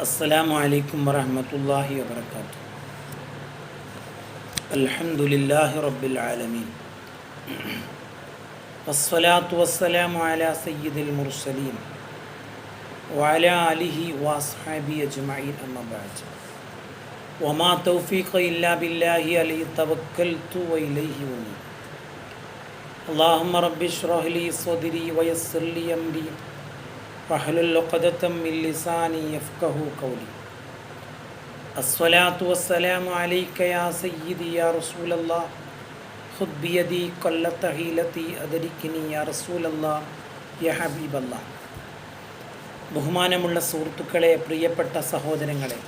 السلام عليكم ورحمة الله وبركاته. الحمد لله رب العالمين. والصلاة والسلام على سيد المرسلين وعلى آله وأصحابه أجمعين أما بعد. وما توفيق إلا بالله عليه توكلت وإليه أنيب. اللهم رب اشرح لي صدري ويسر لي أمري. واحلل عقدة من لساني يفقه قولي الصلاة والسلام عليك يا سيدي يا رسول الله خذ بيدي قلت حيلتي أدركني يا رسول الله يا حبيب الله ബഹുമാനമുള്ള സുഹൃത്തുക്കളെ പ്രിയപ്പെട്ട സഹോദരങ്ങളെ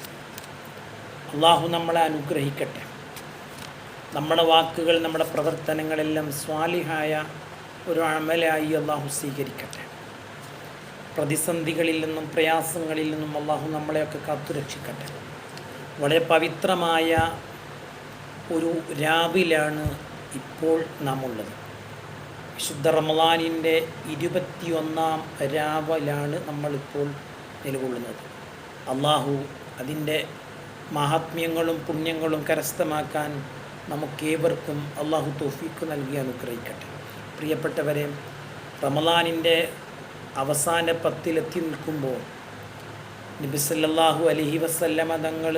അള്ളാഹു നമ്മളെ അനുഗ്രഹിക്കട്ടെ നമ്മുടെ വാക്കുകൾ നമ്മുടെ പ്രവർത്തനങ്ങളെല്ലാം സ്വാലിഹായ ഒരു അമലായി അള്ളാഹു സ്വീകരിക്കട്ടെ പ്രതിസന്ധികളിൽ നിന്നും പ്രയാസങ്ങളിൽ നിന്നും അള്ളാഹു നമ്മളെയൊക്കെ കാത്തുരക്ഷിക്കട്ടെ. വളരെ പവിത്രമായ ഒരു രാവിലാണ് ഇപ്പോൾ നാം ഉള്ളത് വിശുദ്ധ റമദാനിന്റെ ഇരുപത്തിയൊന്നാം രാവിലാണ് നമ്മളിപ്പോൾ നിലകൊള്ളുന്നത്. അള്ളാഹു അതിന്റെ മഹാത്മ്യങ്ങളും പുണ്യങ്ങളും കരസ്ഥമാക്കാൻ നമുക്കേവർക്കും അള്ളാഹു തോഫീക്ക് നൽകി അനുഗ്രഹിക്കട്ടെ. പ്രിയപ്പെട്ടവരെ റമദാനിന്റെ അവസാന പത്തിലെത്തി നിൽക്കുമ്പോൾ നബിസല്ലാഹു അലഹി വസല്ലമ തങ്ങൾ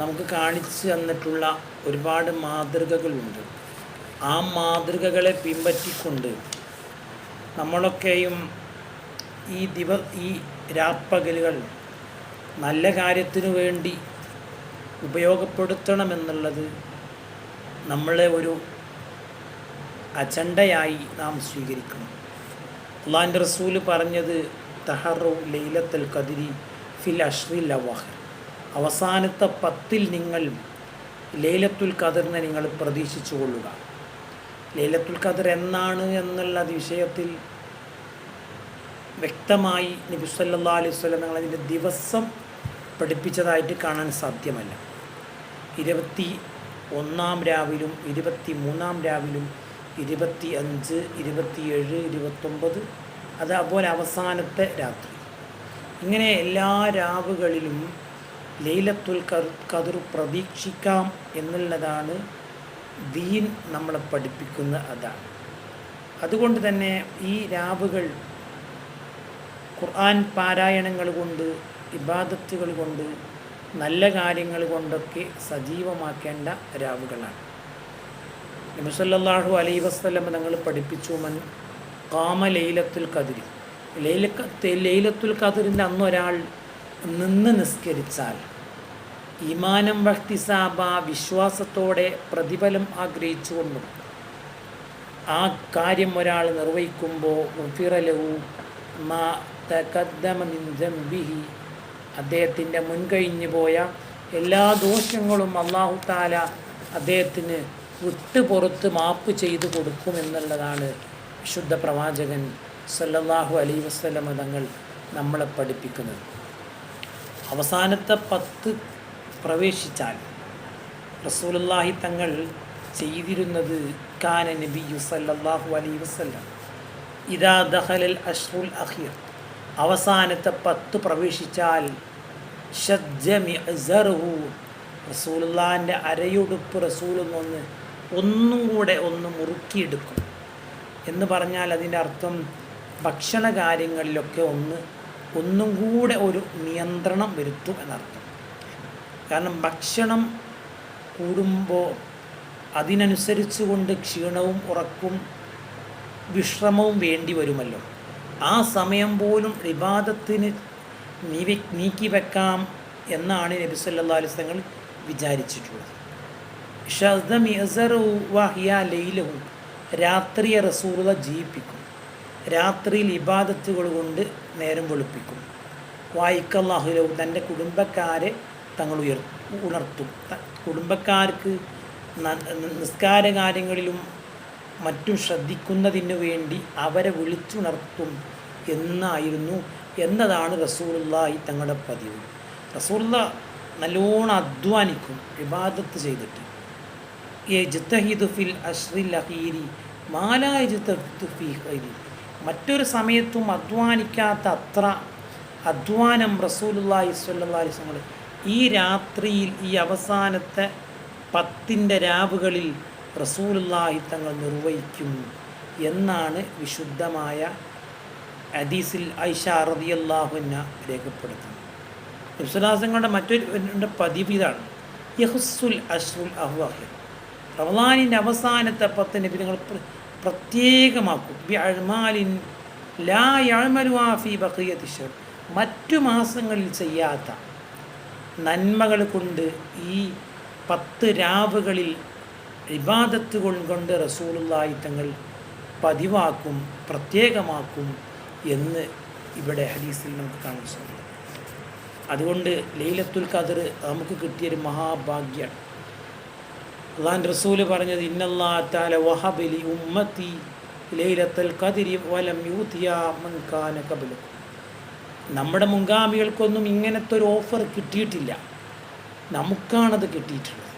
നമുക്ക് കാണിച്ചു തന്നിട്ടുള്ള ഒരുപാട് മാതൃകകളുണ്ട്. ആ മാതൃകകളെ പിൻപറ്റിക്കൊണ്ട് നമ്മളൊക്കെയും ഈ ദിവ ഈ രാപ്പകലുകൾ നല്ല കാര്യത്തിനു വേണ്ടി ഉപയോഗപ്പെടുത്തണമെന്നുള്ളത് നമ്മളെ ഒരു അജണ്ടയായി നാം സ്വീകരിക്കണം. അള്ളാഹിന്റെ റസൂൽ പറഞ്ഞത് തഹറു ലൈലത്തൽ കതിരി ഫിൽ അഷ്റിൽ ലവാഹ് അവസാനത്തെ പത്തിൽ നിങ്ങൾ ലൈലത്തുൽ ഖദറിനെ നിങ്ങൾ പ്രതീക്ഷിച്ചു കൊള്ളുക. ലൈലത്തുൽ ഖദർ എന്നാണ് എന്നുള്ള വിഷയത്തിൽ വ്യക്തമായി നബി സല്ലാ അലൈഹി സ്വലം ഞങ്ങൾ അതിന്റെ ദിവസം പഠിപ്പിച്ചതായിട്ട് കാണാൻ സാധ്യമല്ല. ഇരുപത്തി ഒന്നാം രാവിലും ഇരുപത്തി മൂന്നാം രാവിലും ഇരുപത്തി അഞ്ച് ഇരുപത്തിയേഴ് ഇരുപത്തൊമ്പത് അതുപോലെ അവസാനത്തെ രാത്രി. ഇങ്ങനെ എല്ലാ രാവുകളിലും ലൈലത്തുൽ കതിർ പ്രതീക്ഷിക്കാം എന്നുള്ളതാണ് ദീൻ നമ്മളെ പഠിപ്പിക്കുന്ന അതാണ്. അതുകൊണ്ട് തന്നെ ഈ രാവുകൾ ഖുർആൻ പാരായണങ്ങൾ കൊണ്ട് ഇബാദത്തുകൾ കൊണ്ട് നല്ല കാര്യങ്ങൾ കൊണ്ടൊക്കെ സജീവമാക്കേണ്ട രാവുകളാണ്. നബിസല്ലാഹു അലൈ വസ്ലം തങ്ങൾ പഠിപ്പിച്ചു മൻ കാമ ലൈലത്തുൽ കതിരി ലൈല ലൈലത്തുൽ കതിരിന്റെ അന്നൊരാൾ നിന്ന് നിസ്കരിച്ചാൽ ഇമാനം വഹ്തിസാബ വിശ്വാസത്തോടെ പ്രതിഫലം ആഗ്രഹിച്ചുകൊണ്ടും ആ കാര്യം ഒരാൾ നിർവഹിക്കുമ്പോൾ മാ തകദ്ദമ അദ്ദേഹത്തിന്റെ മുൻകഴിഞ്ഞു പോയ എല്ലാ ദോഷങ്ങളും അള്ളാഹു താല അദ്ദേഹത്തിന് വിട്ട് പുറത്ത് മാപ്പ് ചെയ്തു കൊടുക്കുമെന്നുള്ളതാണ് വിശുദ്ധ പ്രവാചകൻ സല്ലല്ലാഹു അലൈ വസ്ലമ തങ്ങൾ നമ്മളെ പഠിപ്പിക്കുന്നത്. അവസാനത്തെ പത്ത് പ്രവേശിച്ചാൽ റസൂലല്ലാഹി തങ്ങൾ ചെയ്തിരുന്നത് കാന നബിയു സല്ലല്ലാഹു അലൈ വസ്ലം ഇതാ ദഹലൽ അഷ്റുൽ അഖീർ. അവസാനത്തെ പത്ത് പ്രവേശിച്ചാൽ റസൂലുള്ളാന്റെ അരയുടുപ്പ് റസൂലൊന്നൊന്ന് നിന്ന് ഒന്നും കൂടെ ഒന്ന് മുറുക്കിയെടുക്കും. എന്ന് പറഞ്ഞാൽ അതിന്റെ അർത്ഥം ഭക്ഷണ കാര്യങ്ങളിലൊക്കെ ഒന്ന് ഒന്നും കൂടെ ഒരു നിയന്ത്രണം വരുത്തും എന്നർത്ഥം. കാരണം ഭക്ഷണം കൂടുമ്പോൾ അതിനനുസരിച്ച് കൊണ്ട് ക്ഷീണവും ഉറക്കും വിശ്രമവും വേണ്ടി വരുമല്ലോ. ആ സമയം പോലും വിവാദത്തിന് നീവി നീക്കി വെക്കാം എന്നാണ് നബി സല്ലാ അലിസ്ലങ്ങൾ വിചാരിച്ചിട്ടുള്ളത്. ലൈലവും രാത്രിയെ റസൂറുത ജീവിപ്പിക്കും. രാത്രിയിൽ ഇബാദത്തുകൾ കൊണ്ട് നേരം വെളുപ്പിക്കും. വായിക്കല്ലാഹുലവും തന്റെ കുടുംബക്കാരെ തങ്ങൾ ഉയർ ഉണർത്തും. കുടുംബക്കാർക്ക് നിസ്കാര കാര്യങ്ങളിലും മറ്റും ശ്രദ്ധിക്കുന്നതിന് വേണ്ടി അവരെ വിളിച്ചുണർത്തും എന്നായിരുന്നു എന്നതാണ് റസൂലുള്ളാഹി തങ്ങളുടെ പതിവ്. റസൂള്ള നല്ലോണം അധ്വാനിക്കും വിവാദത്ത് ചെയ്തിട്ട്. ഫിൽ മറ്റൊരു സമയത്തും അധ്വാനിക്കാത്ത അത്ര അധ്വാനം അലൈഹി വസല്ലം ഈ രാത്രിയിൽ ഈ അവസാനത്തെ പത്തിന്റെ രാവുകളിൽ റസൂലുള്ളാഹി തങ്ങൾ നിർവഹിക്കും എന്നാണ് വിശുദ്ധമായ ഹദീസിൽ ഐഷ റളിയല്ലാഹുവിന രേഖപ്പെടുത്തുന്നത്. നബ്സുലാസങ്ങളുടെ മറ്റൊരു പതിവ് ഇതാണ്. യഹുസുൽ അഷ്റുൽ അഹ്വാഹിർ റമദാനിന്റെ അവസാനത്തെ പത്ത് നബി നിങ്ങൾ പ്രത്യേകമാക്കും. ബി അഴ്മാലിൻ ലാ മറ്റു മാസങ്ങളിൽ ചെയ്യാത്ത നന്മകൾ കൊണ്ട് ഈ പത്ത് രാവുകളിൽ ഇബാദത്ത് കൊണ്ട് റസൂലുള്ളാഹി തങ്ങൾ പതിവാക്കും പ്രത്യേകമാക്കും എന്ന് ഇവിടെ ഹദീസിൽ നമുക്ക് കാണാൻ സാധിക്കും. അതുകൊണ്ട് ലൈലത്തുൽ ഖദർ നമുക്ക് കിട്ടിയൊരു മഹാഭാഗ്യമാണ് അള്ളാൻ റസൂൽ പറഞ്ഞത് ഇന്നല്ലാ താല ഉമ്മത്തി ലൈലത്തുൽ കതിരി വലം യൂതിയ മൻ കാന ഖബലക്കും. നമ്മുടെ മുൻഗാമികൾക്കൊന്നും ഇങ്ങനത്തെ ഒരു ഓഫർ കിട്ടിയിട്ടില്ല. നമുക്കാണത് കിട്ടിയിട്ടുള്ളത്.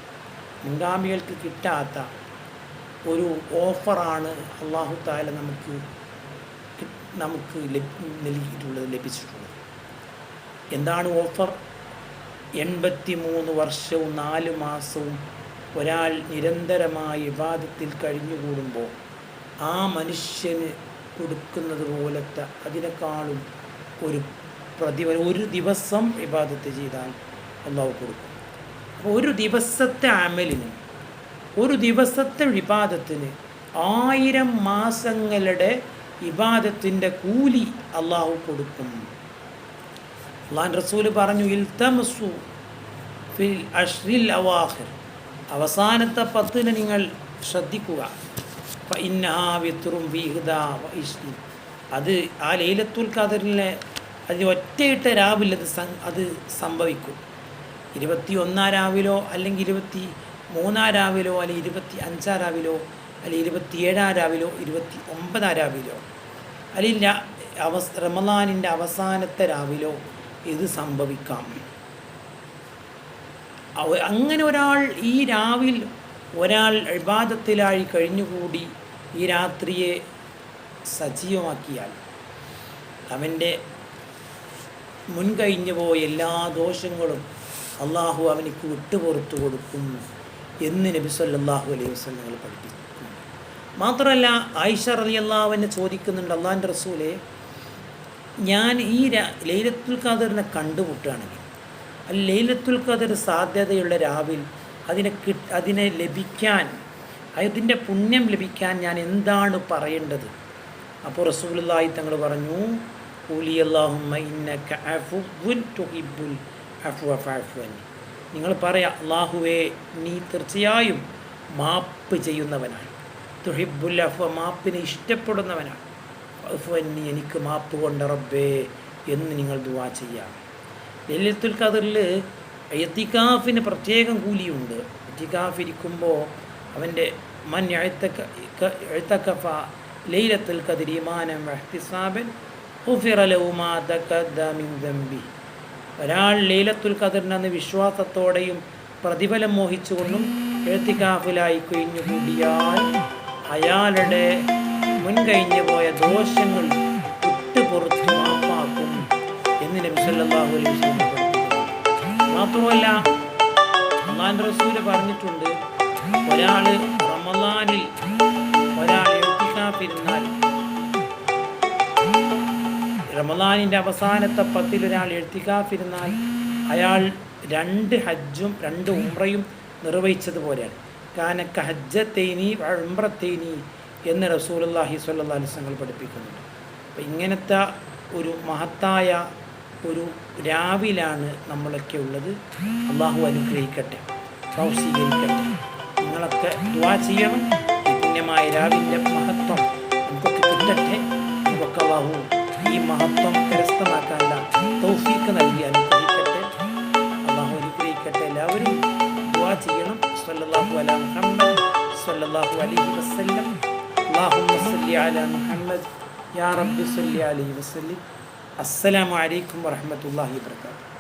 മുൻഗാമികൾക്ക് കിട്ടാത്ത ഒരു ഓഫറാണ് അള്ളാഹു താല നമുക്ക് നമുക്ക് നൽകിയിട്ടുള്ളത് ലഭിച്ചിട്ടുള്ളത്. എന്താണ് ഓഫർ? എൺപത്തി മൂന്ന് വർഷവും നാല് മാസവും ഒരാൾ നിരന്തരമായി വിവാദത്തിൽ കഴിഞ്ഞുകൂടുമ്പോൾ ആ മനുഷ്യന് കൊടുക്കുന്നത് പോലത്തെ അതിനേക്കാളും ഒരു പ്രതിഫലം ഒരു ദിവസം വിവാദത്ത് ചെയ്താൽ അള്ളാഹു കൊടുക്കും. അപ്പോൾ ഒരു ദിവസത്തെ അമലിന് ഒരു ദിവസത്തെ വിവാദത്തിന് ആയിരം മാസങ്ങളുടെ ഇബാദത്തിന്റെ കൂലി അള്ളാഹു കൊടുക്കും. അള്ളാൻ റസൂൽ പറഞ്ഞു ഇൽത്തമസു ഫിൽ അഷ്റിൽ അവാഹിർ അവസാനത്തെ പത്തിന് നിങ്ങൾ ശ്രദ്ധിക്കുക. ഇന്നഹാവിത്രും വിഹിത ഇഷ്ടി അത് ആ ലൈലത്തുൽ ഖദറിലെ അതിന് ഒറ്റയിട്ട രാവിലെ അത് അത് സംഭവിക്കും. ഇരുപത്തി ഒന്നാം രാവിലോ അല്ലെങ്കിൽ ഇരുപത്തി മൂന്നാം രാവിലോ അല്ലെങ്കിൽ ഇരുപത്തി അഞ്ചാം രാവിലോ അല്ലെങ്കിൽ ഇരുപത്തി ഏഴാം രാവിലോ ഇരുപത്തി ഒമ്പതാം രാവിലോ അല്ലെങ്കിൽ അവസ് റമദാനിന്റെ അവസാനത്തെ രാവിലോ ഇത് സംഭവിക്കാം. അങ്ങനെ ഒരാൾ ഈ രാവിൽ ഒരാൾ ഇബാദത്തിലായി കഴിഞ്ഞുകൂടി ഈ രാത്രിയെ സജീവമാക്കിയാൽ അവന്റെ മുൻകഴിഞ്ഞു പോയ എല്ലാ ദോഷങ്ങളും അള്ളാഹു അവനിക്ക് വിട്ടുപുറത്തു കൊടുക്കും എന്ന് നബി സല്ലല്ലാഹു അലൈഹി വസ്ലം ഞങ്ങൾ പഠിപ്പിച്ചു മാത്രമല്ല ആയിഷ റലി അള്ളാഹുവിനെ ചോദിക്കുന്നുണ്ട് അള്ളാഹിന്റെ റസൂലെ ഞാൻ ഈ ലൈലത്തുൽ ഖാദറിനെ കണ്ടുമുട്ടുകയാണെങ്കിൽ ലൈലത്തുൽ ഖദർ സാധ്യതയുള്ള രാവിൽ അതിനെ കി അതിനെ ലഭിക്കാൻ അതിന്റെ പുണ്യം ലഭിക്കാൻ ഞാൻ എന്താണ് പറയേണ്ടത്? അപ്പോൾ റസൂലുള്ളാഹി തങ്ങൾ പറഞ്ഞു "ഖൂലി അല്ലാഹുമ്മ ഇന്നക അഫുവ്വുൻ തുഹിബ്ബുൽ അഫ്വ ഫഅഫു നിങ്ങൾ പറയാം അള്ളാഹുവേ നീ തീർച്ചയായും മാപ്പ് ചെയ്യുന്നവനാണ്. തുഹിബുൽ അഫ്വ മാപ്പിനെ ഇഷ്ടപ്പെടുന്നവനാണ്. അഫ്വന്നി എനിക്ക് മാപ്പ് കൊണ്ട് റബ്ബേ എന്ന് നിങ്ങൾ ദുവാ ചെയ്യാം. ലലിത്തുൽ ഖദറിൽ എത്തിക്കാഫിന് പ്രത്യേകം കൂലിയുണ്ട്. എത്തിക്കാഫ് ഇരിക്കുമ്പോൾ അവന്റെ മൻ എഴുത്തക്കഫ ലൈലത്തുൽ ഖദർ ഇമാനം വഹ്തിസാബൻ ഹുഫിറ ലഹു മാ തഖദ്ദ മിൻ ദംബി. ഒരാൾ ലൈലത്തുൽ ഖദറിനെന്ന് വിശ്വാസത്തോടെയും പ്രതിഫലം മോഹിച്ചുകൊണ്ടും എഴുത്തിക്കാഫിലായി കഴിഞ്ഞുകൂടിയാൽ അയാളുടെ മുൻകഴിഞ്ഞു പോയ ദോഷങ്ങൾ വിട്ടുപുറത്തു മാപ്പാക്കും മാത്രമല്ല പറഞ്ഞിട്ടുണ്ട് ഒരാൾ റമദാനിൽ ഒരാൾ എഴുത്തിക്കാഫിരുന്നാൽ റമദാനിന്റെ അവസാനത്തെ പത്തിൽ ഒരാൾ എഴുത്തിക്കാത്തിരുന്നാൽ അയാൾ രണ്ട് ഹജ്ജും രണ്ട് ഉംറയും നിർവഹിച്ചതുപോലെയാണ് കാനക്ക ഹജ്ജത്തേനി ഉംറത്തേനി എന്ന് റസൂലുള്ളാഹി സ്വല്ലല്ലാഹി അലൈഹി വസല്ലം പഠിപ്പിക്കുന്നുണ്ട്. അപ്പം ഇങ്ങനത്തെ ഒരു മഹത്തായ ഒരു രാവിലാണ് നമ്മളൊക്കെ ഉള്ളത്. അള്ളാഹു അനുഗ്രഹിക്കട്ടെ സ്വീകരിക്കട്ടെ നിങ്ങളൊക്കെ ദുവാ ചെയ്യണം. പുണ്യമായ രാവിന്റെ മഹത്വം നമുക്കൊക്കെ കിട്ടട്ടെ. നമുക്കൊക്കെ അള്ളാഹു ഈ മഹത്വം കരസ്ഥമാക്കാനുള്ള തൗഫീക്ക് നൽകി അനുഗ്രഹിക്കട്ടെ. അള്ളാഹു അനുഗ്രഹിക്കട്ടെ എല്ലാവരും. ദുവാ ചെയ്യണം. സല്ലല്ലാഹു അല മുഹമ്മദ് സല്ലല്ലാഹു അലൈഹി വസല്ലം. അള്ളാഹു വസല്ലി അല മുഹമ്മദ്. യാ റബ്ബി സല്ലി അലൈഹി വസല്ലി. അസ്സലാമലൈക്കും വറഹമത്തല്ലാഹി വർക്കാത്തു